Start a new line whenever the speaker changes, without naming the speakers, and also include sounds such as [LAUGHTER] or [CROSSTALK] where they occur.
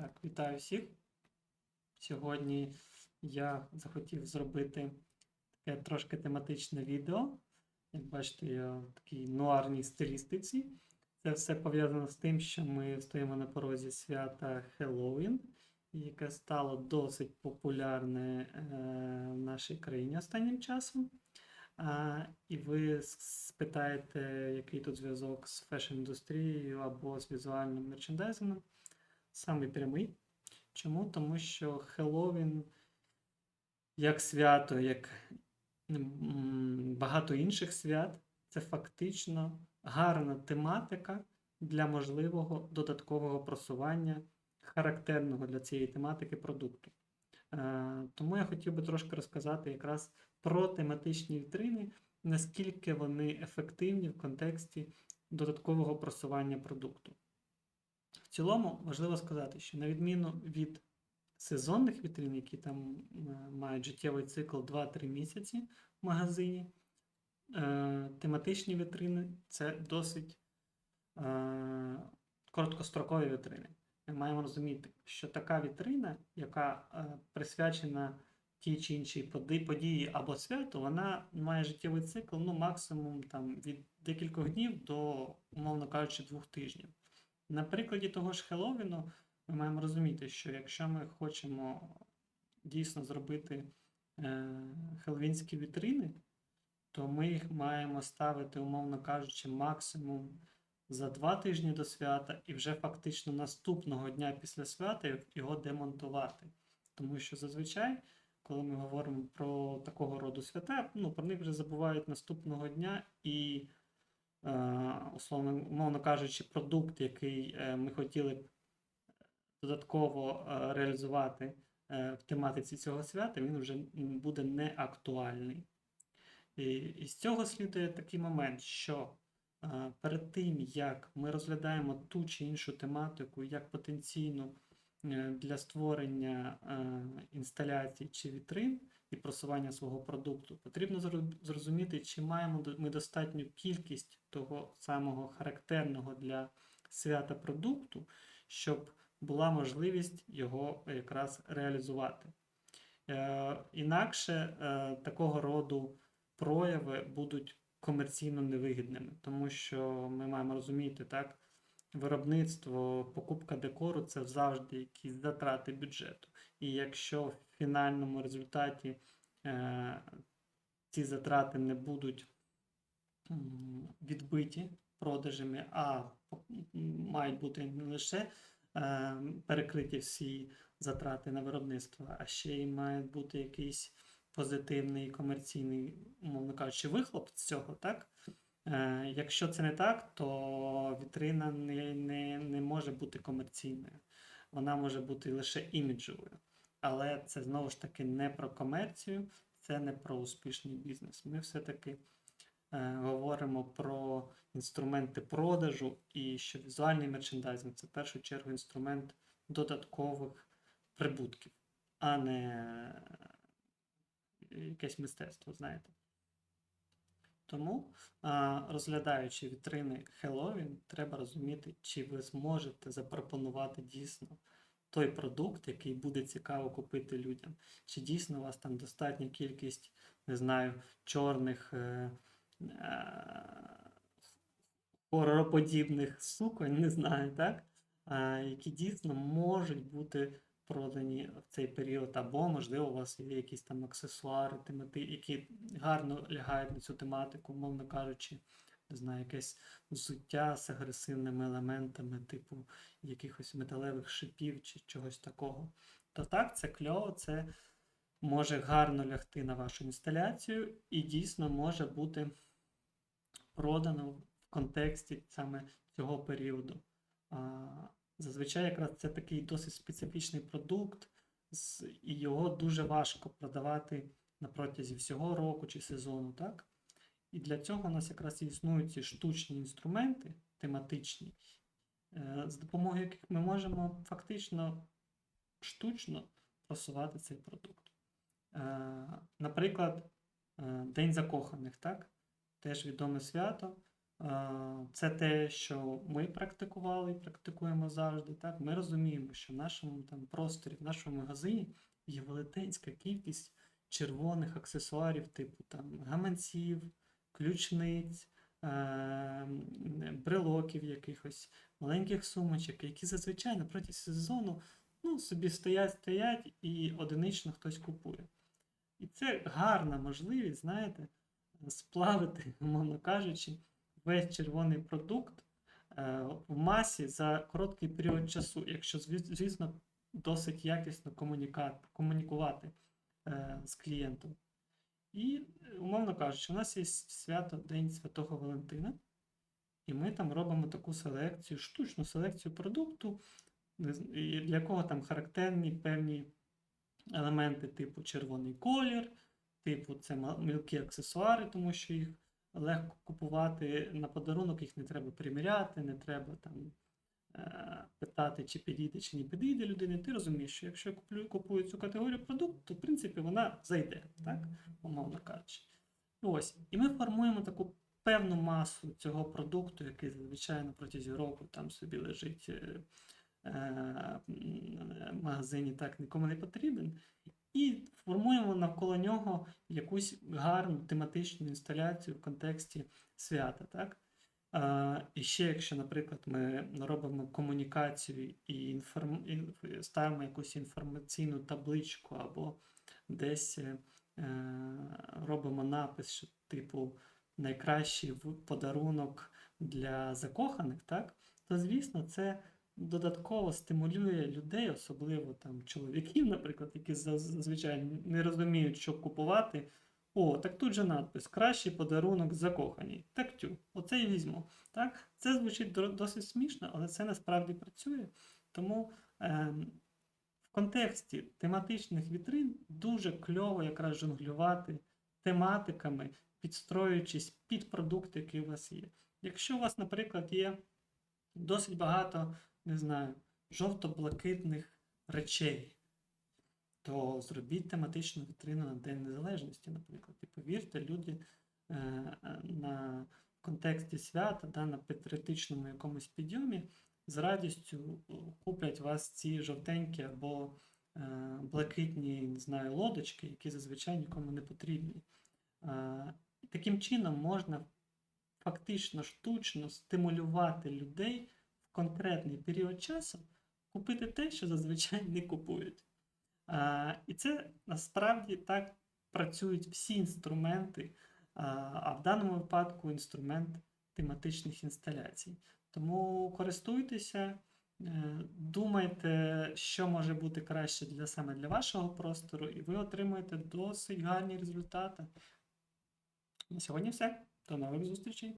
Так, вітаю всіх. Сьогодні я захотів зробити таке трошки тематичне відео. Як бачите, я в такій нуарній стилістиці. Це все пов'язано з тим, що ми стоїмо на порозі свята Хеллоуін, яке стало досить популярне е, в нашій країні останнім часом. А, і ви спитаєте, який тут зв'язок з фешн-індустрією або з візуальним мерчендайзингом. Самий прямий. Чому? Тому що Хеллоуін як свято, як багато інших свят, це фактично гарна тематика для можливого додаткового просування характерного для цієї тематики продукту. Е, Тому я хотів би трошки розказати якраз про тематичні вітрини, наскільки вони ефективні в контексті додаткового просування продукту. Цілому важливо сказати, що на відміну від сезонних вітрин, які там е, мають життєвий цикл 2-3 місяці в магазині, е, тематичні вітрини це досить е, короткострокові вітрини. Ми маємо розуміти, що така вітрина, яка присвячена тій чи іншій події або святу, вона має життєвий цикл ну, максимум там, від декількох днів до, умовно кажучи, двох тижнів. На прикладі того ж Хеллоуіну ми маємо розуміти, що якщо ми хочемо дійсно зробити е, хеллоуінські вітрини, то ми їх маємо ставити, умовно кажучи, максимум за два тижні до свята, і вже фактично наступного дня після свята його демонтувати. Тому що зазвичай, коли ми говоримо про такого роду свята, ну, про них вже забувають наступного дня і условно, умовно кажучи, продукт, який е, ми хотіли б додатково е, реалізувати е, в тематиці цього свята, він вже буде не актуальний. І, з цього слідує такий момент, що е, перед тим, як ми розглядаємо ту чи іншу тематику як потенційну е, для створення е, інсталяцій чи вітрин і просування свого продукту, потрібно зрозуміти, чи маємо ми достатню кількість того самого характерного для свята продукту, щоб була можливість його якраз реалізувати. Е, інакше е, такого роду прояви будуть комерційно невигідними, тому що ми маємо розуміти, так, виробництво, покупка декору це завжди якісь затрати бюджету. І якщо в фінальному результаті е, ці затрати не будуть відбиті продажами, а мають бути не лише е, перекриті всі затрати на виробництво, а ще й має бути якийсь позитивний комерційний, умовно кажучи, вихлоп з цього, так? Е, якщо це не так, то вітрина не, не, не може бути комерційною. Вона може бути лише іміджовою. Але це знову ж таки не про комерцію, це не про успішний бізнес. Ми все-таки е, говоримо про інструменти продажу і що візуальний мерчендайзинг це в першу чергу інструмент додаткових прибутків, а не е, якесь мистецтво, знаєте. Тому, розглядаючи вітрини Halloween, треба розуміти, чи ви зможете запропонувати дійсно той продукт, який буде цікаво купити людям. Чи дійсно у вас там достатня кількість, не знаю, чорних е, е, хоророподібних суконь, не знаю, так? Які дійсно можуть бути продані в цей період, або, можливо, у вас є якісь там аксесуари, темати, які гарно лягають на цю тематику, умовно кажучи, не знаю, якесь взуття з агресивними елементами, типу якихось металевих шипів чи чогось такого. То так, це кльово, це може гарно лягти на вашу інсталяцію і дійсно може бути продано в контексті саме цього періоду. Зазвичай якраз це такий досить специфічний продукт, і його дуже важко продавати на протязі всього року чи сезону, так? І для цього у нас якраз і існують ці штучні інструменти, тематичні, е, з допомогою яких ми можемо фактично штучно просувати цей продукт. Е, Наприклад, е, День закоханих, так? Теж відоме свято. Це те, що ми практикували і практикуємо завжди. Так? Ми розуміємо, що в нашому там, просторі, в нашому магазині є велетенська кількість червоних аксесуарів, типу там, гаманців, ключниць, е, брелоків якихось, маленьких сумочок, які зазвичай на протязі сезону ну, собі стоять, стоять і одинично хтось купує. І це гарна можливість, знаєте, сплавити, [LAUGHS] умовно кажучи, весь червоний продукт е, в масі за короткий період часу, якщо, звісно, досить якісно комунікувати е, з клієнтом. І, умовно кажучи, у нас є свято День Святого Валентина, і ми там робимо таку селекцію, штучну селекцію продукту, для кого там характерні певні елементи, типу червоний колір, типу це мілкі аксесуари, тому що їх легко купувати на подарунок, їх не треба приміряти, не треба там е, питати, чи підійде, чи не підійде людині. Ти розумієш, що якщо я куплю, купую цю категорію продукту, то в принципі вона зайде, так, умовно кажучи. Ось. І ми формуємо таку певну масу цього продукту, який зазвичай протязі року там собі лежить е, е, магазині, так нікому не потрібен. І формуємо навколо нього якусь гарну тематичну інсталяцію в контексті свята. Так? І ще, якщо, наприклад, ми робимо комунікацію і, інформ... ставимо якусь інформаційну табличку або десь е, робимо напис, що типу найкращий подарунок для закоханих, так? то звісно, це додатково стимулює людей, особливо там чоловіків, наприклад, які зазвичай не розуміють, що купувати. О, так тут же надпис Кращий подарунок закоханій. Так тю, оце і візьму. Так? Це звучить досить смішно, але це насправді працює. Тому ем, в контексті тематичних вітрин дуже кльово якраз жонглювати тематиками, підстроюючись під продукт, який у вас є. Якщо у вас, наприклад, є досить багато, не знаю, жовто-блакитних речей, то зробіть тематичну вітрину на День Незалежності, наприклад. І повірте, люди е, на контексті свята, да, на патріотичному якомусь підйомі з радістю е, куплять вас ці жовтенькі або е, блакитні, не знаю, лодочки, які зазвичай нікому не потрібні. Е, таким чином можна фактично штучно стимулювати людей конкретний період часу купити те, що зазвичай не купують. А, і це насправді так працюють всі інструменти, а, в даному випадку інструмент тематичних інсталяцій. Тому користуйтеся, е, думайте, що може бути краще для саме для вашого простору, і ви отримаєте досить гарні результати. На сьогодні все. До нових зустрічей!